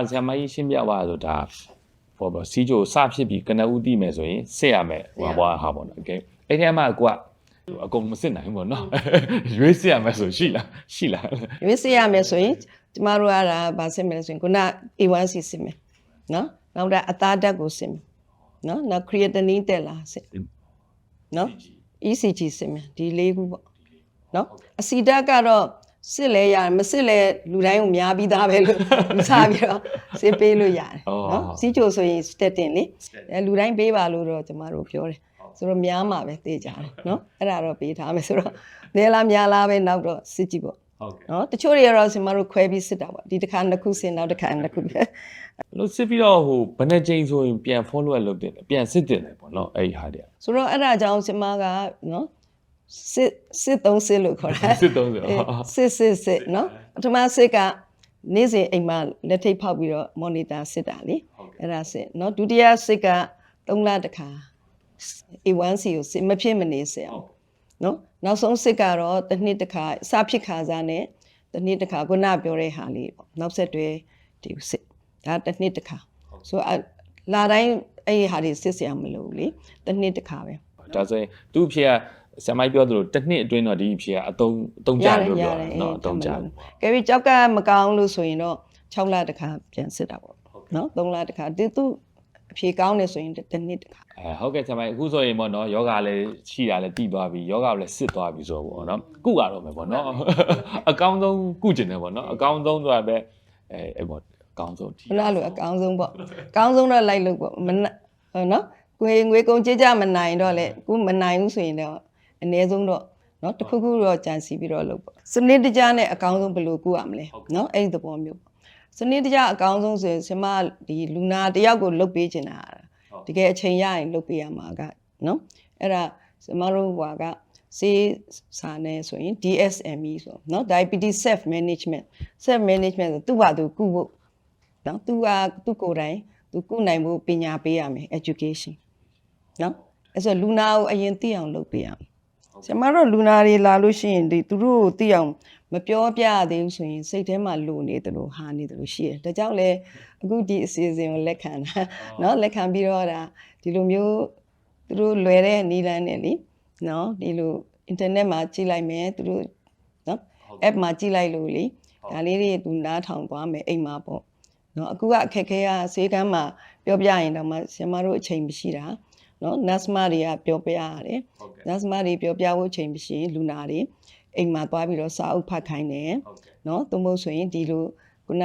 အခုဒါဆရာမကြီးရှင်းပြပါဆိုဒါဘောဘောစီဂျိုစဖြစ်ပြီးကနဦးတိမယ်ဆိုရင်စစ်ရမယ်ဟိုဘွားဟာပေါ့နော်โอเคအဲ့ဒီမှာကိုကအကုန်မစစ်နိုင်ဘူးပေါ့နော်ရွေးစစ်ရမယ်ဆိုရှိလားရှိလား ရွေးစစ်ရမယ်ဆိုရင်ကျမတို့ကဒါဗာစစ်မယ်ဆိုရင်ခုန A1C စစ်မယ်နော်နောက်တော့အသားဓာတ်ကိုစစ်မယ်နော်နောက် creatinine တက်လာစစ်နော် ECG စစ်မယ်ဒီလေးခုပေါ့နော်အစီဓာတ်ကတော့ စစ်လဲရတယ်မစစ်လဲလူတိုင်းကိုများပြီးသားပဲလို့ယူဆပြီးတော့စစ်ပေးလို့ရတယ်နော်စီချိုဆိုရင် statin လေအဲလူတိုင်းပေးပါလို့တော့ကျမတို့ပြောတယ်ဆိုတော့များမှာပဲသိကြတယ်နော်အဲ့ဒါတော့ပေးထားမယ်ဆိုတော့နေလားများလားပဲနောက်တော့စစ်ကြည့်ပေါ့ဟုတ်ကဲ့နော်တချို့တွေကတော့ကျမတို့ခွဲပြီးစစ်တာပေါ့ဒီတစ်ခါနှစ်ခုစစ်နောက်တစ်ခါနှစ်ခုပဲလို့စစ်ပြီးတော့ဟိုဘယ်နဲ့ချိန်ဆိုရင်ပြန် follow up လုပ်တင်တယ်ပြန်စစ်တင်တယ်ပေါ့နော်အဲ့ဒီဟာတွေကဆိုတော့အဲ့ဒါကြောင့်ကျမကနော် စစ်စစ်သုံးစစ်လို့ခေါ်တာစစ်သုံးစစ်အေးစစ်စစ်စစ်နော်ပထမစစ်ကနေ့စဉ်အိမ်မှာလက်ထိပ်ဖောက်ပြီးတော့ monitor စစ်တာလေအဲ့ဒါစစ်နော်ဒုတိယစစ်က3လတစ်ခါ A1C ကိုစစ်မဖြစ်မနေစစ်အောင်နော်နောက်ဆုံးစစ်ကတော့တစ်နှစ်တစ်ခါအစဖြစ်ခါစားနဲ့တစ်နှစ်တစ်ခါခုနပြောတဲ့ဟာလေးပေါ့နောက်ဆက်တွဲဒီစစ်ဒါတစ်နှစ်တစ်ခါဆိုအလာတိုင်းအဲ့ဒီဟာတွေစစ်စရာမလိုဘူးလေတစ်နှစ်တစ်ခါပဲဒါဆိုရင်သူ့အဖေက ဆရာမကြီးပြောသလိုတစ်နှစ်အတွင်းတော့ဒီအဖေကအတုံးအတုံးကြလို့ပြောတယ်နော်အတုံးကြတယ်ကဲပြီးကြောက်ကမကောင်းလို့ဆိုရင်တော့6လတစ်ခါပြန်စစ်တာပေါ့နော်3လတစ်ခါဒီသူအဖြေကောင်းနေဆိုရင်တစ်နှစ်တစ်ခါအဲဟုတ်ကဲ့ဆရာမကြီးအခုဆိုရင်ပေါ့နော်ယောဂလည်းရှိတာလည်းတည်သွားပြီယောဂလည်းစစ်သွားပြီဆိုတော့ပေါ့နော်ကုရတော့မယ်ပေါ့နော်အကောင်းဆုံးကုကျင်တယ်ပေါ့နော်အကောင်းဆုံးဆိုတာပဲအဲအဲ့ပေါ့အကောင်းဆုံးဒီဘလားလို့အကောင်းဆုံးပေါ့အကောင်းဆုံးတော့လိုက်လို့ပေါ့မနဟုတ်နော်ကိုယ်ငွေကုန်ကြေးကြမနိုင်တော့လေကိုမနိုင်ဘူးဆိုရင်တော့ အနည်းဆုံးတော့နော်တစ်ခုခုတော့ကြံစီပြီးတော့လုပ်ပေါ့စနစ်တကျနဲ့အကောင်းဆုံးဘယ်လိုကုရမလဲနော်အဲ့ဒီသဘောမျိုးပေါ့စနစ်တကျအကောင်းဆုံးဆိုရင်ဆမဒီလူနာတယောက်ကိုလုတ်ပေးချင်တာတကယ်အချိန်ရရင်လုတ်ပေးရမှာကနော်အဲ့ဒါဆမတို့ဟွာကစေးစာနေဆိုရင် DSME ဆိုနော် diabetes self management self management ဆိုသူ့ဘာသူကုဖို့နော်သူကသူ့ကိုယ်တိုင်သူကုနိုင်ဖို့ပညာပေးရမယ် education နော်အဲ့ဆိုလူနာကိုအရင်သိအောင်လုပ်ပေးရမယ် ဆရာမတို့လူနာတွေလာလို့ရှိရင်ဒီသူတို့ကိုသိအောင်မပြောပြရသေးဘူးဆိုရင်စိတ်ထဲမှာလိုနေတယ်လို့ဟာနေတယ်လို့ရှိတယ်ဒါကြောင့်လေအခုဒီအစီအစဉ်ကိုလက်ခံတာနော်လက်ခံပြီးတော့ဒါဒီလိုမျိုးသူတို့လွယ်တဲ့နည်းလမ်းနဲ့လीနော်ဒီလို internet မှာကြည့်လိုက်မယ်သူတို့နော် app မှာကြည့်လိုက်လို့လေဒါလေးတွေသူနားထောင်သွားမယ်အိမ်မှာပေါ့နော်အခုကအခက်ခဲကဈေးကမ်းမှာပြောပြရင်တော့မှဆရာမတို့အချိန်မရှိတာ နော် NASMA တွေကပြောပြရတယ် NASMA တွေပြောပြဖို့အချိန်မရှိရင်လူနာတွေအိမ်မှာသွားပြီးတော့စာအုပ်ဖတ်ခိုင်းတယ်နော်သို့မဟုတ်ဆိုရင်ဒီလိုခုန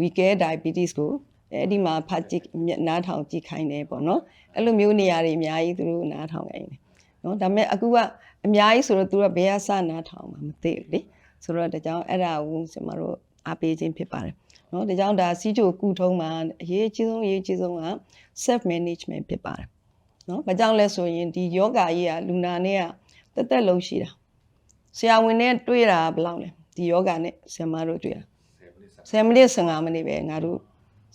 we care diabetes ကိုအဲ့ဒီမှာဖတ်ကြည့်နားထောင်ကြည့်ခိုင်းတယ်ပေါ့နော်အဲ့လိုမျိုးနေရာတွေအများကြီးသူတို့နားထောင်ခိုင်းတယ်နော်ဒါပေမဲ့အခုကအများကြီးဆိုတော့သူကဘယ်ကစနားထောင်မှာမသိဘူးလေဆိုတော့ဒါကြောင့်အဲ့ဒါကိုကျွန်တော်တို့အားပေးခြင်းဖြစ်ပါတယ်နော်ဒါကြောင့်ဒါစီးချိုကုထုံးမှာအရေးအကြီးဆုံးအရေးအကြီးဆုံးက self management ဖြစ်ပါတယ် နော်ဘာကြောင့်လဲဆိုရင်ဒီယောဂကြီးကလူနာနဲ့ကတက်တက်လုံးရှိတာဆရာဝန်နဲ့တွေ့တာဘယ်လောက်လဲဒီယောဂနဲ့ဆရာမတို့တွေ့တာ10မိနစ်15မိနစ်ပဲငါတို့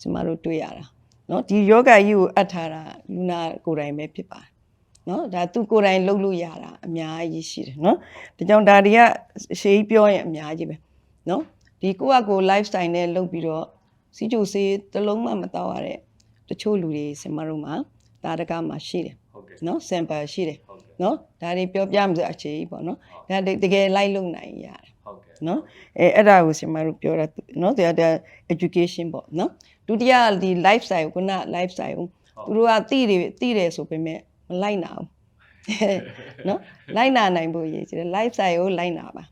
ဆရာမတို့တွေ့ရတာနော်ဒီယောဂကြီးကိုအပ်ထားတာလူနာကိုယ်တိုင်ပဲဖြစ်ပါတယ်နော်ဒါသူကိုယ်တိုင်လုပ်လို့ရတာအများကြီးရှိတယ်နော်ဒါကြောင့်ဒါတွေကအရှိကြီးပြောရင်အများကြီးပဲနော်ဒီကိုယ့်အကို lifestyle နဲ့လုပ်ပြီးတော့စီချိုစေးတစ်လုံးမှမတော့ရတဲ့တချို့လူတွေဆင်မတို့မှာ ဒါတကမှာရှိတယ်ဟုတ်ကဲ့နော် sample ရှိတယ်နော်ဒါတွေပြောပြမှဆိုအခြေကြီးပေါ့နော်ဒါတတကယ်လိုက်လုံနိုင်ရတယ်ဟုတ်ကဲ့နော်အဲအဲ့ဒါကိုဆင်မတို့ပြောတာနော်ဒါဒါ education ပေါ့နော်ဒုတိယဒီ lifestyle ကိုခုန lifestyle ကိုသူတို့ကသိတယ်သိတယ်ဆိုပေမဲ့မလိုက်နာဘူးနော်လိုက်နာနိုင်ဖို့ရည်ကြီးတယ် lifestyle ကိုလိုက်နာပါ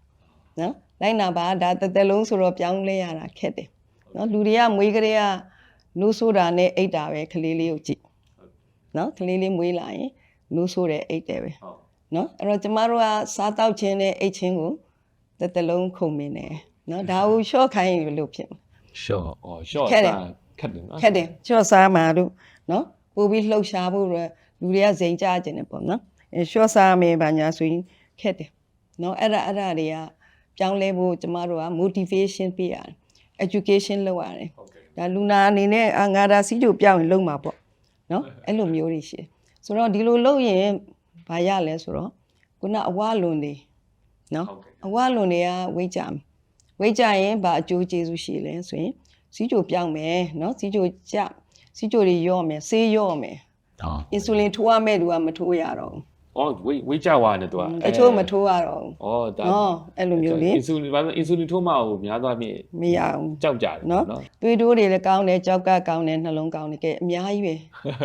နော်လိုက်နာပါဒါတစ်သက်လုံးဆိုတော့ပြောင်းလဲရတာခက်တယ်နော်လူတွေကမွေးကလေးကနိုးဆိုတာနဲ့အိတ်တာပဲကလေးလေးကိုကြည့် နော်ကလေးလေးမွေးလာရင်နိုးဆိုတဲ့အိတ်တယ်ပဲဟုတ်နော်အဲ့တော့ကျမတို့ကစားတောက်ခြင်းနဲ့အိတ်ခြင်းကိုတစ်သက်လုံးခုံမင်းတယ်နော်ဒါကိုရှော့ခိုင်းရင်လို့ဖြစ်မှာရှော့ဩရှော့ခက်တယ်စားခက်တယ်နော်ခက်တယ်ရှော့စားမှာတို့နော်ပို့ပြီးလှုပ်ရှားဖို့ရလူတွေကဇိမ်ကြခြင်းတယ်ပေါ့နော်အဲရှော့စားမယ်ဘာညာဆိုရင်ခက်တယ်နော်အဲ့ဒါအဲ့ဒါတွေကပြောင်းလဲဖို့ကျမတို့က motivation ပေးရတယ် education လုပ်ရတယ်ဟုတ်ကဲ့ဒါလူနာအနေနဲ့အာငါဒါစီးကြိုပြောင်းရင်လုံးမှာပေါ့ နော်အဲ့လိုမျိုးတွေရှိတယ်ဆိုတော့ဒီလိုလုပ်ရင်ဘာရလဲဆိုတော့ခုနအဝလွန်နေနော်ဟုတ်ကဲ့အဝလွန်တွေကဝိတ်ကြမယ်ဝိတ်ကြရင်ဘာအကျိုးကျေးဇူးရှိလဲဆိုရင်စီးကြိုပြောင်းမယ်နော်စီးကြိုကြစီးကြိုတွေရော့မယ်ဆေးရော့မယ်ဟာအင်ဆူလင်ထိုးရမယ့်လူကမထိုးရတော့ အော်ဝေးဝေးကြွားနေတော့ဘူးတချို့မထိုးရတော့ဘူးအော်ဒါဟောအဲ့လိုမျိုးလေအင်ဆူလင်ဘာလို့အင်ဆူလင်ထိုးမှကိုများသွားပြီမရဘူးကြောက်ကြတယ်နော်နော်သွေးတိုးတွေလည်းကောင်းတယ်ကြောက်ကကောင်းတယ်နှလုံးကောင်းတယ်ကဲအများကြီးပဲ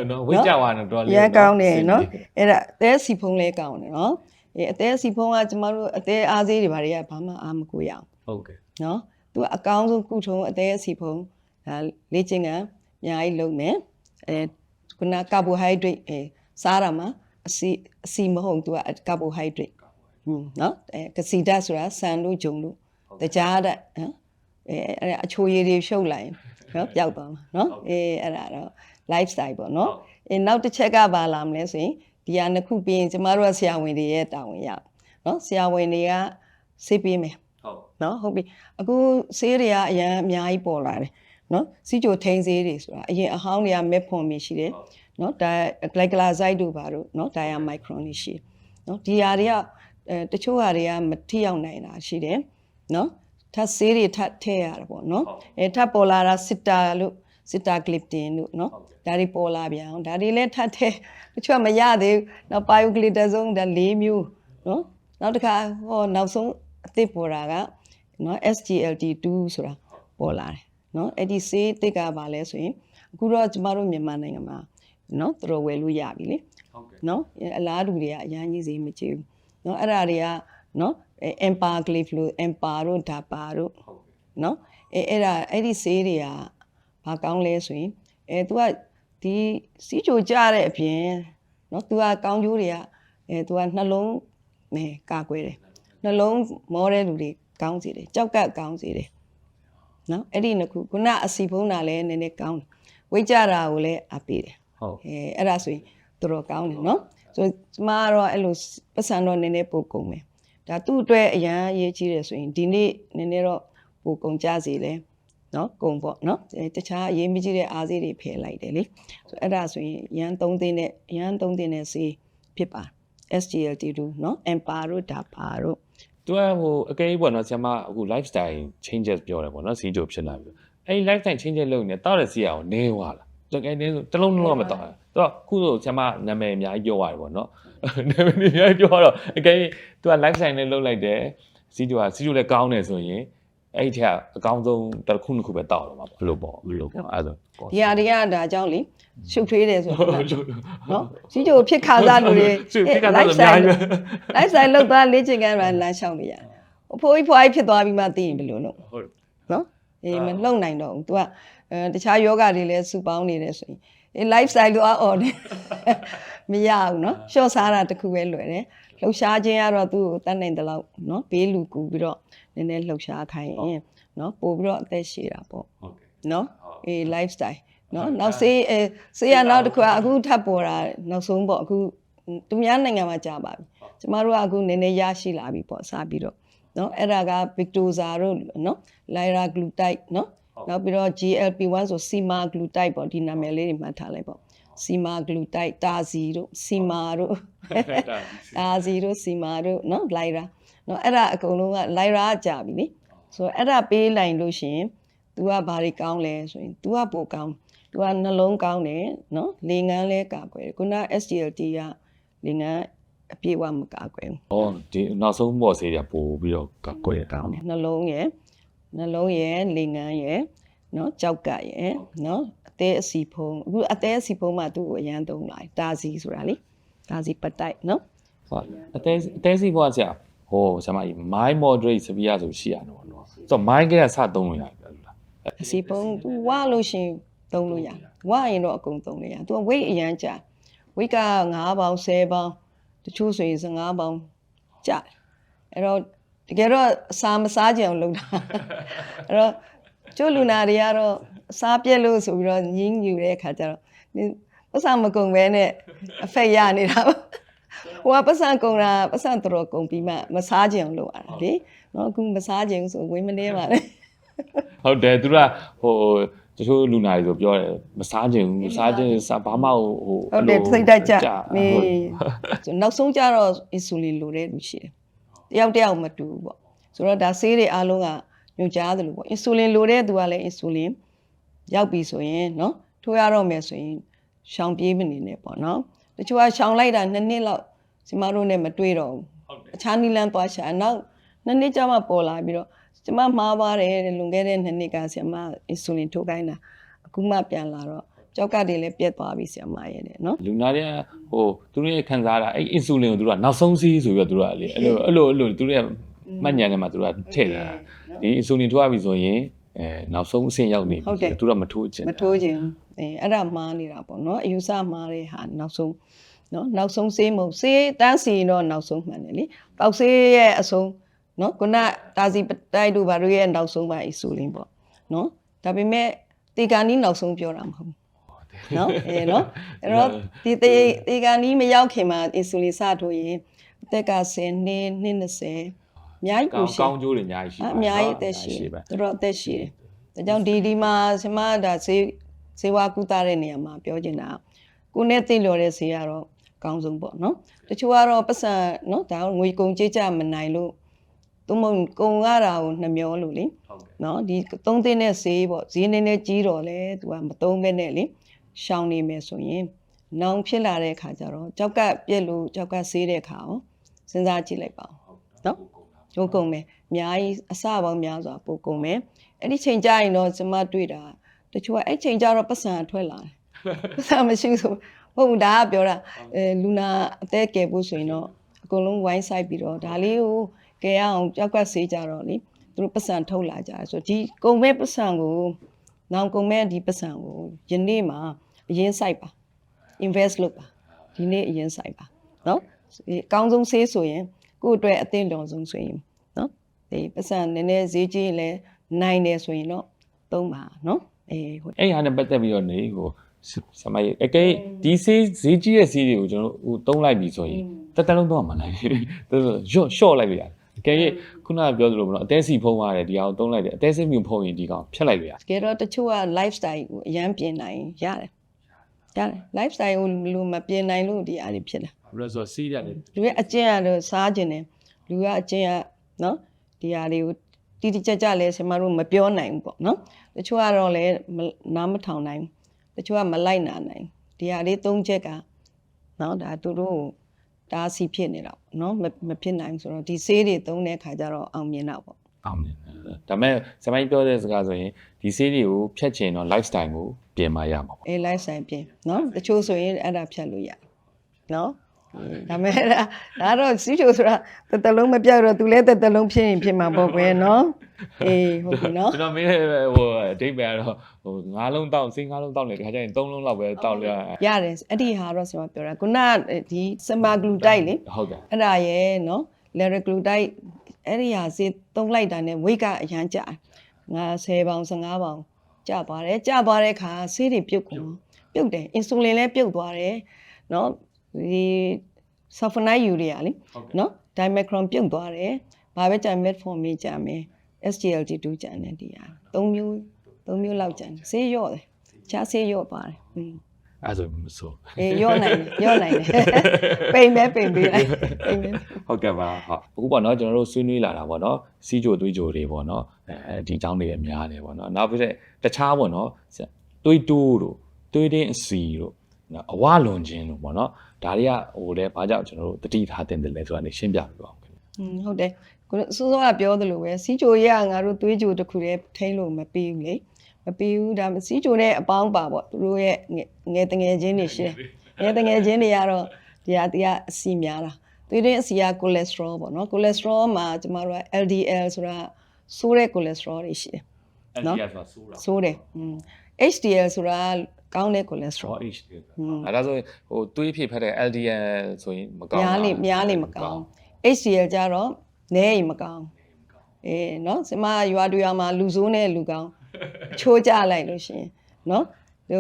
နော်ဝေးကြွားနေတော့လေရမ်းကောင်းတယ်နော်အဲ့ဒါအသေးစီဖုံးလည်းကောင်းတယ်နော်အဲအသေးစီဖုံးကကျမတို့အသေးအားသေးတွေဘာတွေကဘာမှအားမကိုရအောင်ဟုတ်ကဲ့နော်သူကအကောင်းဆုံးကုထုံးအသေးစီဖုံးဒါလေ့ကျင့်ခန်းအများကြီးလုပ်မယ်အဲခုနကာဘိုဟိုက်ဒရိတ်အဲစားရမှာ အစီအစီမဟုတ်သူကကာဘိုဟိုက်ဒရိတ်ဟွန်းနော်အဲကစီဓာတ်ဆိုတာဆန်တို့ဂျုံတို့တကြားဓာတ်နော်အဲအဲ့ဒါအချိုရည်တွေဖြုတ်လိုက်ရင်နော်ပျောက်သွားမှာနော်အဲအဲ့ဒါတော့ lifestyle ပေါ့နော်အဲနောက်တစ်ချက်ကဘာလာမလဲဆိုရင်ဒီဟာနှစ်ခုပြီးရင်ကျမတို့ကဆရာဝန်တွေရဲ့တာဝန်ရအောင်နော်ဆရာဝန်တွေကဆေးပေးမယ်ဟုတ်နော်ဟုတ်ပြီအခုဆေးတွေကအရန်အများကြီးပေါ်လာတယ်နော်စီချိုထိန်ဆေးတွေဆိုတာအရင်အဟောင်းတွေကမက်ဖွန်တွေရှိတယ် နော်ဒါဂလိုက်ဂလာဇိုက်တို့ပါတို့နော်ဒါယာမိုက်ခရွန်တွေရှိတယ်နော်ဒီဟာတွေကအဲတချို့ဟာတွေကမထိရောက်နိုင်တာရှိတယ်နော်ထပ်ဆေးတွေထပ်ထည့်ရတာပေါ့နော်အဲထပ်ပေါ်လာတာစစ်တာလို့စစ်တာဂလစ်တင်လို့နော်ဒါတွေပေါ်လာပြန်အောင်ဒါတွေလည်းထပ်တယ်တချို့ကမရသေးဘူးနောက်ပါယိုဂလီတာဆုံးဒါ၄မျိုးနော်နောက်တစ်ခါဟောနောက်ဆုံးအသစ်ပေါ်တာကနော် SGLT2 ဆိုတာပေါ်လာတယ်နော်အဲ့ဒီဆေးတစ်ကပါလဲဆိုရင်အခုတော့ကျမတို့မြန်မာနိုင်ငံမှာ နော်သူတို့ဝယ်လို့ရပြီလေ ဟုတ်ကဲ့ နော်အလားတူတွေကအများကြီးစေးမကြည့်ဘူးနော်အဲ့ဒါတွေကနော်အဲ Empire Glyph လို့ Empire တို့ Dapa တို့ ဟုတ်ကဲ့ နော်အဲအဲ့ဒါအဲ့ဒီဆေးတွေကဘာကောင်းလဲဆိုရင်အဲ तू ကဒီစီးချိုကြတဲ့အပြင်နော် तू ကကောင်းကျိုးတွေကအဲ तू ကနှလုံးမဲကာကွယ်တယ်နှလုံးမောတဲ့လူတွေကောင်းစေတယ်ကြောက်ကပ်ကောင်းစေတယ်နော်အဲ့ဒီနှစ်ခုခုနအစီဖုံးတာလည်းနည်းနည်းကောင်းတယ်ဝိတ်ကြတာကိုလည်းအပေးတယ် ဟုတ်အဲအဲ့ဒါဆိုရင်တော်တော်ကောင်းတယ်နော်ဆိုကျမကတော့အဲ့လိုပတ်စံတော့နည်းနည်းပိုကုန်မယ်ဒါသူ့အတွက်အရန်အရေးကြီးတယ်ဆိုရင်ဒီနေ့နည်းနည်းတော့ပိုကုန်ကြစေလဲနော်ကုန်ပေါ့နော်အဲတခြားအရေးမကြီးတဲ့အားစေးတွေဖယ်လိုက်တယ်လေဆိုအဲ့ဒါဆိုရင်ရန်3သိန်းနဲ့ရန်3သိန်းနဲ့စေးဖြစ်ပါ SGLT2 နော် Empire တို့ဒါပါတို့သူကဟိုအကယ်၍ပေါ့နော်ဆရာမအခု lifestyle changes ပြောတယ်ပေါ့နော်စီးကြိုဖြစ်လာပြီအဲ့ဒီ lifestyle changes လုပ်နေတောက်တဲ့စီးရအောင်နည်းသွားလား တကယ်နည်းဆိုတစ်လုံးလုံးတော့မတောက်ဘူးသူကခုဆိုဆရာမနာမည်အများကြီးပြောရတယ်ပေါ့နော်နာမည်အများကြီးပြောတော့အကယ်၍သူက lifestyle နဲ့လုပ်လိုက်တယ်စီးကြိုကစီးကြိုလည်းကောင်းတယ်ဆိုရင်အဲ့ဒီထက်အကောင်းဆုံးတစ်ခုနှစ်ခုပဲတောက်တော့မှာပေါ့ဘယ်လိုပေါ့ဘယ်လိုပေါ့အဲ့ဒါဆိုဒီဟာတွေကဒါကြောင့်လေရှုပ်ထွေးတယ်ဆိုတော့ဟုတ်နော်စီချိုဖြစ်ခါစားလူတွေရှုပ်ဖြစ်ခါစားလို့အများကြီးပဲလိုက်ဆိုင်လောက်သွားလေ့ကျင့်ခန်းရလမ်းလျှောက်နေရတယ်အဖိုးကြီးဖွားကြီးဖြစ်သွားပြီးမှသိရင်ဘယ်လိုလုပ်ဟုတ်နော်အေးမလုံနိုင်တော့ဘူး तू က အဲတခြားယောဂတွေလည်းစူပေါင်းနေတယ်ဆိုရင်အေး life style တော့အော်တယ်မရဘူးနော်ရှော့စားတာတခုပဲလွယ်တယ်လှုပ်ရှားခြင်းကတော့သူ့ကိုတတ်နိုင်တဲ့လောက်နော်ဘေးလူကူပြီးတော့နည်းနည်းလှုပ်ရှားခိုင်းရင်နော်ပို့ပြီးတော့အသက်ရှည်တာပေါ့ဟုတ်ကဲ့နော်အေး lifestyle နော်နောက်ဆေးအဲဆေးရနောက်တစ်ခုကအခုထပ်ပေါ်တာနောက်ဆုံးပေါ့အခုသူများနိုင်ငံမှာကြာပါပြီကျမတို့ကအခုနည်းနည်းရရှိလာပြီပေါ့စပြီးတော့နော်အဲ့ဒါက Victoza တို့နော် Lyra glutide နော် နောက်ပြီးတော့ GLP-1 ဆို Sema glutide ပေါ့ဒီနာမည်လေးတွေမှတ်ထားလိုက်ပေါ့ Sema glutide တာစီတို့ Sema တို့ တာစီတို့ Sema တို့နော် Lyra နော်အဲ့ဒါအကုန်လုံးက Lyra ကကြာပြီလေဆိုတော့အဲ့ဒါပေးလိုက်လို့ရှိရင် तू ကဘာတွေကောင်းလဲဆိုရင် तू ကပိုကောင်း तू ကနှလုံးကောင်းတယ်နော်လေငန်းလဲကာကွယ်တယ်ခုန SGLT ကလေငန်းအပြည့်အဝမကာကွယ်ဘူး ။အော်ဒီနောက်ဆုံးပေါ့ဆေးရပို့ပြီးတော့ကကွက်ရတာအောင် နှလုံးရယ် နှလုံးရယ်လေငန်းရယ်နော်ကြောက်ကရယ်နော်အသေးအစီဖုံးအခုအသေးအစီဖုံးမှသူ့ကိုအရန်သုံးလာတယ်တာစီဆိုတာလေတာစီပတိုက်နော်။ဟုတ်အသေးအသေးစီပေါ့ဆရာ။ဟိုဆရာမကြီး my moderate severe ဆိုရှိရတယ်ပေါ့နော်။ဆိုတော့ my ကစသုံးလို့ရတယ်ဗျလားအစီဖုံး तू ဝါလို့ရှရင်သုံးလို့ရဝါရင်တော့အကုန်သုံးလို့ရ तू weight အရန်ကြာ weight က9ပေါင်10ပေါင်တချို့ဆိုရင်15ပေါင်ကြာတယ်အဲ့တော့ တကယ်တော့အစာမစားကြအောင်လုပ်တာအဲ့တော့ကျို့လူနာတွေကတော့အစားပြက်လို့ဆိုပြီးတော့ညင်းညူတဲ့အခါကျတော့နင်ပတ်စံမကုန်ပဲနဲ့အဖက်ရနေတာပါဟိုကပတ်စံကုန်တာပတ်စံတော်တော်ကုန်ပြီးမှမစားကြအောင်လုပ်ရတာလေနော်အခုမစားကြအောင်ဆိုဝင်မနေပါနဲ့။ဟုတ်တယ်သူကဟိုတချို့လူနာတွေဆိုပြောတယ်မစားခြင်းဘူးမစားခြင်းစားဘာမှဟိုဟိုဟုတ်တယ်စိတ်တက်ကြမေးဟုတ်ဆိုနောက်ဆုံးကြတော့အင်ဆူလင်လိုတဲ့လူရှိတယ် တယောက်တယောက်မတူဘူးပေါ့ဆိုတော့ဒါဆေးတွေအားလုံးကညွှန်ကြားသလိုပေါ့အင်ဆူလင်လိုတဲ့သူကလည်းအင်ဆူလင် ရောက်ပြီဆိုရင်เนาะထိုးရတော့မယ်ဆိုရင်ရှောင်ပြေးမနေနဲ့ပေါ့နော်တချို့ကရှောင်လိုက်တာနှစ်နှစ်လောက်ကျမတို့နဲ့မတွေ့တော့ဘူး ဟုတ်တယ် အခြားနီလန်းသွားရှာနောက်နှစ်နှစ်ကြာမှပေါ်လာပြီးတော့ကျမမှားပါတယ်တဲ့လွန်ခဲ့တဲ့နှစ်နှစ်ကဆရာမအင်ဆူလင်ထိုးခိုင်းတာအခုမှပြန်လာတော့ ကြောက်ကတည်းလည်းပြတ်သွားပြီဆရာမရဲ့တဲ့နော်လူနာတွေကဟိုသူတို့ရဲ့ခံစားတာအဲ့အင်ဆူလင်ကိုသူတို့ကနောက်ဆုံးစီးဆိုပြီးတော့သူတို့ကလေအဲ့လိုအဲ့လိုအဲ့လိုသူတို့ရဲ့မှတ်ဉာဏ်ထဲမှာသူတို့ကထည့်ထားတာဒီအင်ဆူလင်ထိုးရပြီဆိုရင်အဲနောက်ဆုံးအဆင့်ရောက်နေပြီသူတို့ကမထိုးချင်မထိုးခြင်းအဲအဲ့ဒါမှားနေတာပေါ့နော်အယူဆမှားတဲ့ဟာနောက်ဆုံးနော်နောက်ဆုံးဆေးမဟုတ်ဆေးတန်းစီရင်တော့နောက်ဆုံးမှန်တယ်လေပေါက်ဆေးရဲ့အဆုံးနော်ခုနတာစီပတိုက်တို့ဘာတို့ရဲ့နောက်ဆုံးပါအဆူလင်ပေါ့နော်ဒါပေမဲ့တေကာနီးနောက်ဆုံးပြောတာမဟုတ်ဘူး နော်အဲနော်အဲ့တော့ဒီတေတေကန်ကြီးမရောက်ခင်မှာအင်ဆူလင်စထိုးရင်အသက်က10နှစ်နှစ်20အများကြီးကောကိုင်းရှိကောင်းကျိုးတွေအများကြီးရှိအပါအများကြီးအသက်ရှိပါတယ်တော်တော်အသက်ရှိတယ်ဒါကြောင့်ဒီဒီမှာဆမဒါဈေးဈေးဝါကူတာတဲ့နေရာမှာပြောချင်တာကိုနဲ့သိလျော်တဲ့ဈေးကတော့အကောင်းဆုံးပေါ့နော်တချို့ကတော့ပတ်စံနော်ဒါကငွေကုန်ကြေးကြမနိုင်လို့သူမဟုတ်ကုန်ရတာကိုနှမျောလို့လေဟုတ်ကဲ့နော်ဒီသုံးသိန်းနဲ့ဈေးပေါ့ဈေးနည်းနည်းကြီးတော့လေသူကမသုံးပဲနဲ့လေ ရှောင်နေမယ်ဆိုရင်နောင်ဖြစ်လာတဲ့အခါကျတော့ကြောက်ကပြက်လို့ကြောက်ကဈေးတဲ့အခါရောစဉ်းစားကြည့်လိုက်ပါဦးနော်ဟိုကုန်မယ်အများကြီးအစပေါင်းများစွာပို့ကုန်မယ်အဲ့ဒီချိန်ကြရင်တော့ကျမတွေ့တာတချို့ကအဲ့ချိန်ကြတော့ပတ်စံထွက်လာတယ်ပတ်စံမရှိဘူးဆိုဟုတ်ဘူးဒါကပြောတာအဲလူနာအသက်ကယ်ဖို့ဆိုရင်တော့အကုန်လုံးဝိုင်းဆိုင်ပြီးတော့ဒါလေးကိုကယ်ရအောင်ကြောက်ကဈေးကြတော့လေသူတို့ပတ်စံထုတ်လာကြတယ်ဆိုတော့ဒီကုံမဲ့ပတ်စံကိုနောင်ကုံမဲ့ဒီပတ်စံကိုယနေ့မှာ အရင်ဆိုင်ပါ invest လုပ်ပါဒီနေ့အရင်ဆိုင်ပါနော်အကောင်းဆုံးဆေးဆိုရင်ကို့အတွက်အသင့်တော်ဆုံးဆိုရင်နော်ဒီပတ်စံနည်းနည်းဈေးကြီးရင်လည်းနိုင်တယ်ဆိုရင်တော့သုံးပါနော်အေးဟုတ်အဲ့ဟာနဲ့ပတ်သက်ပြီးတော့နေဟိုဆမိုင်းအကဲဒီဆေးဈေးကြီးရဲ့ဆေးတွေကိုကျွန်တော်ဟိုသုံးလိုက်ပြီဆိုရင်တက်တက်လုံးသုံးမှာလိုက်တယ်ရော့ရှော့လိုက်ပြီလားတကယ်ကြီးခုနကပြောသလိုပေါ့နော်အသေးစိတ်ဖုံးရတယ်ဒီအောင်သုံးလိုက်တယ်အသေးစိတ်မြုံဖုံးရင်ဒီကောင်ဖြတ်လိုက်ပြီလားတကယ်တော့တချို့က lifestyle ကိုအရန်ပြင်နိုင်ရတယ် ရတယ် lifestyle ကိုလူမပြင်နိုင်လို့ဒီအားတွေဖြစ်တာဘယ်လိုဆိုစီးရတယ်လူရဲ့အကျင့်ကတော့စားခြင်းတယ်လူကအကျင့်ကနော်ဒီဟာတွေကိုတိတိကျကျလဲဆင်မတို့မပြောနိုင်ဘူးပေါ့နော်တချို့ကတော့လည်းမနားမထောင်နိုင်ဘူးတချို့ကမလိုက်နာနိုင်ဒီဟာလေးသုံးချက်ကနော်ဒါသူတို့ကိုဒါစီဖြစ်နေတာပေါ့နော်မမဖြစ်နိုင်ဘူးဆိုတော့ဒီဆေးတွေသုံးတဲ့ခါကျတော့အောင်မြင်တာပေါ့ အောင်မြင်တယ်ဒါပေမဲ့ဆမကြီးပြောတဲ့စကားဆိုရင်ဒီစေးတွေကိုဖြတ်ချင်တော့ lifestyle ကိုပြင်မရမှာပေါ့အေးလိုက်ဆိုင်ပြင်နော်တချို့ဆိုရင်အဲ့ဒါဖြတ်လို့ရတယ်နော်ဒါမဲ့အဲ့ဒါဒါတော့စီးချိုဆိုတာတစ်တလုံးမပြောက်တော့သူလည်းတစ်တလုံးဖြစ်ရင်ဖြစ်မှာပေါ့ကွယ်နော်အေးဟုတ်ပြီနော်ကျွန်တော်မင်းဟိုအတိတ်ပဲကတော့ဟိုငါးလုံးတောက်စိငါးလုံးတောက်နေတခါကျရင်သုံးလုံးလောက်ပဲတောက်ရရတယ်အဲ့ဒီဟာတော့ဆရာမပြောတာခုနကဒီစမာဂလူတိုက်လေဟုတ်ကဲ့အဲ့ဒါရဲ့နော်လယ်ရဂလူတိုက် အဲ့ဒီဟာစေးသုံးလိုက်တာနဲ့ဝိတ်ကအရန်ကြငါ10ပေါင်15ပေါင်ကျသွားတယ်ကျသွားတဲ့အခါဆေးတွေပြုတ်ကုန်ပြုတ်တယ်အင်ဆူလင်လည်းပြုတ်သွားတယ်နော်ဒီဆာဖနိုက်ယူရီယာလေဟုတ်ကဲ့နော်ဒိုင်မက်ခရွန်ပြုတ်သွားတယ်ဘာပဲကြံမက်ဖော်မီကြမယ် SGLT2 ကြံတယ်ဒီဟာ၃မျိုး၃မျိုးလောက်ကြံတယ်ဆေးရော့တယ်ချားဆေးရော့ပါတယ်อืม အဲ့ဆိုမဆိုအေးရော့နိုင်တယ်ရော့နိုင်တယ်ပိန်ပဲပိန်ပေးလိုက်ပိန်ပဲဟုတ်ကဲ့ပါဟုတ်အခုပေါ့နော်ကျွန်တော်တို့ဆွေးနွေးလာတာပေါ့နော်စီးကြိုသွေးကြိုတွေပေါ့နော်အဲဒီအကြောင်းတွေအများတယ်ပေါ့နော်နောက်ပြီးတခြားပေါ့နော်သွေးတိုးတို့သွေးတင်းအစီတို့နော်အဝလွန်ခြင်းတို့ပေါ့နော်ဒါတွေကဟိုလေဘာကြောင့်ကျွန်တော်တို့တတိထားတင်တယ်လဲဆိုတာနေရှင်းပြပြပါဦးခင်ဗျอืมဟုတ်တယ်ကိုစိုးစိုးကပြောသလိုပဲစီးကြိုရကငါတို့သွေးကြိုတစ်ခုတည်းထိန်းလို့မပြီးဘူးလေ မပြီးဘူးဒါစီချိုတဲ့အပေါင်းပါပေါ့သူတို့ရဲ့ငယ်တငယ်ချင်းတွေရှင်ငယ်တငယ်ချင်းတွေကတော့ဒီဟာဒီဟာအစီများတာသွေးတွင်းအစီကကိုလက်စထရောပေါ့နော်ကိုလက်စထရောမှာကျမတို့က LDL ဆိုတာဆိုးတဲ့ကိုလက်စထရောတွေရှိတယ်နော် LDL ဆိုတာဆိုးတာဆိုးတယ်อืม HDL ဆိုတာကောင်းတဲ့ cholesterol HDL အဲဒါဆိုဟိုသွေးဖြည့်ဖက်တဲ့ LDL ဆိုရင်မကောင်းဘူးများလေများလေမကောင်း HDL ကြတော့နည်းရင်မကောင်းအေးနော်စမရွာတူရွာမှာလူဆိုးနဲ့လူကောင်း ချိုးကြလိုက်လို့ရှင်နော်ဒီ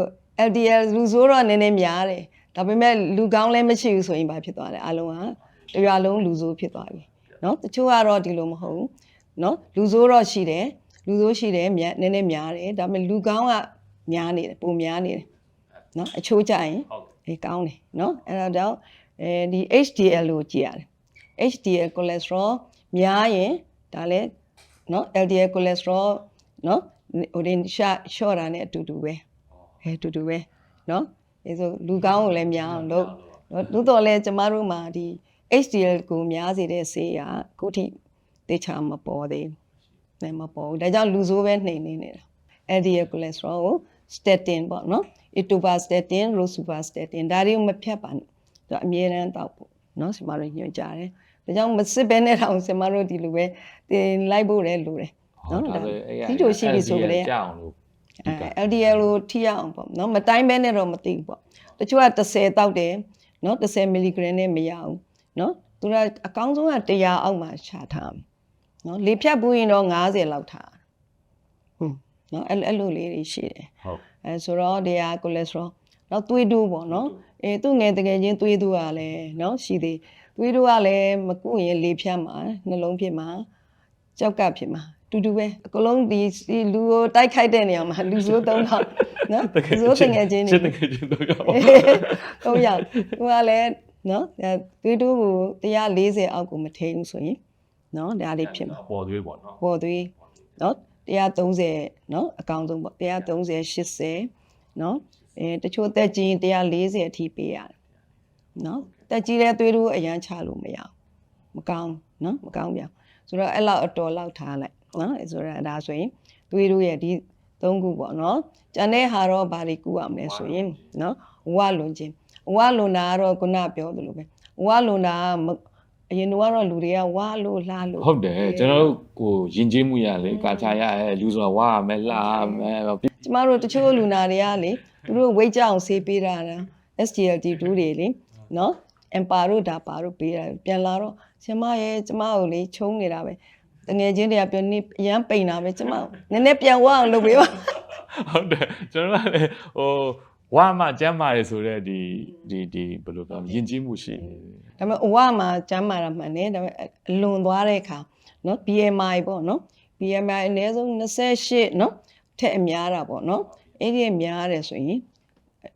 LDL လူဆိုးတော့နည်းနည်းများတယ်ဒါပေမဲ့လူကောင်းလည်းမရှိဘူးဆိုရင်ဘာဖြစ်သွားလဲအလုံးကတရွာလုံးလူဆိုးဖြစ်သွားပြီနော်တချို့ကတော့ဒီလိုမဟုတ်ဘူးနော်လူဆိုးတော့ရှိတယ်လူဆိုးရှိတယ်မြန်နည်းနည်းများတယ်ဒါပေမဲ့လူကောင်းကများနေတယ်ပုံများနေတယ်နော်အချိုးကြရင်အေးကောင်းတယ်နော်အဲ့တော့အဲဒီ HDL ကိုကြည့်ရတယ် HDL cholesterol များရင်ဒါလည်းနော် LDL cholesterol နော် ဟိုတင်ရှာရှော့တာနဲ့အတူတူပဲအဲအတူတူပဲနော်အဲဆိုလူကောင်းကိုလည်းများအောင်လုပ်နော်သို့တော်လည်းကျမတို့မှာဒီ HDL ကိုများစေတဲ့ဆေးကအခုထိတေချာမပေါ်သေးဘူးလည်းမပေါ်ဘူးဒါကြောင့်လူဆိုးပဲနှိမ်နေနေတာ LDL cholesterol ကို statin ပေါ့နော် etovastatin rosuvastatin ဒါတွေကိုမဖြတ်ပါနဲ့သူအမြဲတမ်းတောက်ဖို့နော်ဆင်မတို့ညွှန်ကြားတယ်ဒါကြောင့်မစစ်ဘဲနဲ့တောင်ဆင်မတို့ဒီလိုပဲတင်လိုက်ဖို့လည်းလိုတယ် နော်ဒါဒီလိုရှိပြီဆိုကြတဲ့ကြောက်အောင်လို့အဲ LDL ကိုထိရအောင်ပေါ့နော်မတိုင်းပဲနဲ့တော့မသိဘူးပေါ့တချို့က30တောက်တယ်နော်30 mg နဲ့မရဘူးနော်သူကအကောင်းဆုံးက100အောက်မှာရှာထားမယ်နော်လေဖြတ်ဘူးရင်တော့90လောက်ထားဟုတ်နော်အဲ့အဲ့လိုလေးတွေရှိတယ်ဟုတ်အဲဆိုတော့တရား cholesterol နောက်သွေးတိုးပေါ့နော်အဲသူ့ငယ်တကယ်ချင်းသွေးတိုးကလည်းနော်ရှိသေးသွေးတိုးကလည်းမကုရင်လေဖြတ်မှာနှလုံးဖြစ်မှာကြောက်ကပ်ဖြစ်မှာ တူတူပဲအကလုံးဒီဒီလူကိုတိုက်ခိုက်တဲ့နေရာမှာလူဆိုးသုံးတော့နော်လူဆိုးတကယ်ချင်းချစ်တနေကယ်ချင်းတော့ရောက်သုံးယောက်သူကလည်းနော်ဒါသွေးတိုးကို140အောက်ကိုမထိန်ဘူးဆိုရင်နော်ဒါလေးဖြစ်မှာပေါ်သွေးပေါ့နော်ပေါ်သွေးနော်130နော်အကောင်းဆုံးပေါ့130 80နော်အဲတချို့တက်ကြီး140အထိပေးရတယ်နော်တက်ကြီးတဲ့သွေးတို့အရန်ချလို့မရအောင်မကောင်းနော်မကောင်းပြန်ဆိုတော့အဲ့လောက်အတော်လောက်ထားလိုက် နော်အဲဆိုတော့ဒါဆိုရင်သွေးတို့ရဲ့ဒီသုံးခုပေါ့နော်ကျန်တဲ့ဟာတော့ဘာတွေကူရမလဲဆိုရင်နော်ဝဝလွန်ခြင်းဝဝလွန်တာကတော့ခုနပြောသလိုပဲဝဝလွန်တာကမအရင်တော့လူတွေကဝလို့လှလို့ဟုတ်တယ်ကျွန်တော်တို့ကိုယဉ်ကျေးမှုရလေကာချာရအဲလူဆိုတာဝါရမယ်လှရမယ်ကျမတို့တချို့လူနာတွေကလေသူတို့ဝိတ်ကြအောင်ဆေးပေးတာတာ SGLT2 တွေလေနော်အမ်ပါတို့ဒါပါတို့ပေးတာပြန်လာတော့ကျမရဲ့ကျမကိုလေချုံးနေတာပဲ တငယ်ချင်းတွေကပြောနေအရန်ပိန်တာပဲကျမကိုနည်းနည်းပြန်ဝအောင်လုပ်ပေးပါဟုတ်တယ်ကျွန်တော်ကလည်းဟိုဝါမကျမ်းမာရဆိုတဲ့ဒီဒီဒီဘယ်လိုပြောမလဲယဉ်ကျေးမှုရှိနေတယ်ဒါပေမဲ့အဝမှာကျမ်းမာတာမှန်တယ်ဒါပေမဲ့အလွန်သွားတဲ့အခါနော် BMI ပေါ့နော် BMI အနည်းဆုံး28နော်ထက်အများတာပေါ့နော်အဲ့ဒီများတယ်ဆိုရင်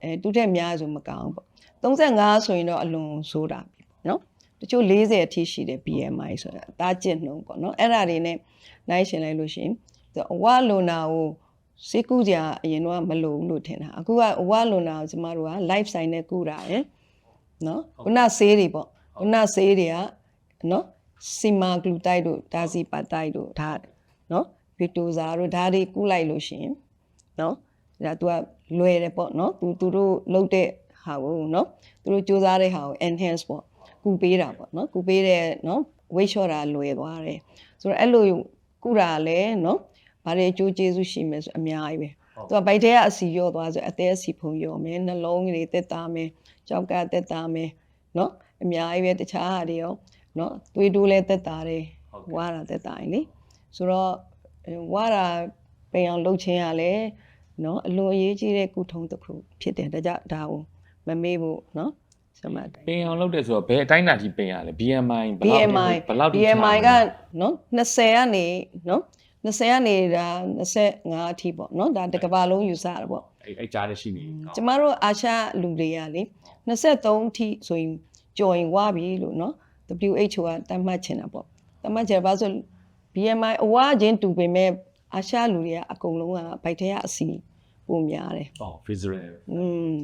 အဲတူထက်များဆိုမကောင်းဘူးပေါ့35ဆိုရင်တော့အလွန်ဆိုးတာပြီနော် တချို့40အထိရှိတယ် BMI ဆိုတာအသားကျင့်နှုန်းပေါ့နော်အဲ့ဒါတွေနဲ့နိုင်ရှင်လိုက်လို့ရှိရင်သူအဝလွန်တာကိုစိတ်ကူးကြအရင်တော့မလိုဘူးလို့ထင်တာအခုကအဝလွန်တာကိုကျမတို့က life sign နဲ့ကူတာရယ်နော်ခုနဆေးတွေပေါ့ခုနဆေးတွေကနော်စီမာဂလူတိုက်တို့ဒါစီပါတိုက်တို့ဒါနော်ဗီတိုဇာတို့ဒါတွေကူလိုက်လို့ရှိရင်နော်ဒါ तू ကလွယ်တယ်ပေါ့နော် तू သူတို့လုပ်တဲ့ဟာကိုနော်သူတို့စူးစမ်းတဲ့ဟာကို enhance ပေါ့ ကူပေးတာပေါ့နော်ကူပေးတဲ့နော် weight short တာလွယ်သွားတယ်ဆိုတော့အဲ့လိုကူတာလည်းနော်ဘာတွေအကျိုးကျေးဇူးရှိမယ်ဆိုအများကြီးပဲသူကဗိုက်ထဲကအစီရော့သွားဆိုအသေးအစီဖုံရော့မယ်နှလုံးကြီးတွေတက်တာမယ်ကြောက်ကတက်တာမယ်နော်အများကြီးပဲတခြားဟာတွေရောနော်သွေးတိုးလည်းတက်တာတယ်ဝါတာတက်တာရင်လေဆိုတော့ဝါတာပိန်အောင်လှုပ်ခြင်းရလဲနော်အလွန်အရေးကြီးတဲ့ကုထုံးတစ်ခုဖြစ်တယ်ဒါကြောင့်ဒါကိုမမေ့ဖို့နော် ဆမတ်ပင်အောင်လုပ်တယ်ဆိုတော့ဘယ်အတိုင်းအတာထိပင်ရလဲ BMI ဘယ်လောက် BMI ဘယ်လောက်ထိ BMI ကချလဲနော်20ကနေနော်20ကနေဒါ25အထိပေါ့နော်ဒါတစ်ကမ္ဘာလုံးယူဆတာပေါ့အဲ့အဲ့ကြားလည်းရှိနေကျမတို့အာရှလူတွေကလေ23အထိဆိုရင်ကြော်ရင်ဝါပြီလို့နော် WHO ကတတ်မှတ်ချင်တာပေါ့တတ်မှတ်ချင်ပါဆို BMI အဝါချင်းတူပေမဲ့အာရှလူတွေကအကုန်လုံးကဗိုက်ထဲကအစီပုံများတယ်အော် visual อืม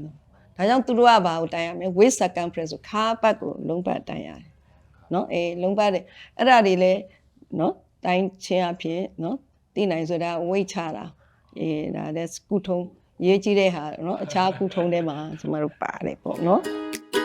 ။ဒါကြောင့်သူတို့ကဘာကိုတိုင်ရမလဲ waist circumference ဆိုခါပတ်ကိုလုံးပတ်တိုင်ရတယ်။နော်အဲလုံးပတ်တဲ့အဲ့ဒါတွေလည်းနော်တိုင်ချင်းအဖြစ်နော်သိနိုင်ဆိုတာ weight ချတာအဲဒါလည်းကုထုံးရေးကြည့်တဲ့ဟာနော်အခြားကုထုံးထဲမှာကျွန်တော်တို့ပါတယ်ပေါ့နော်။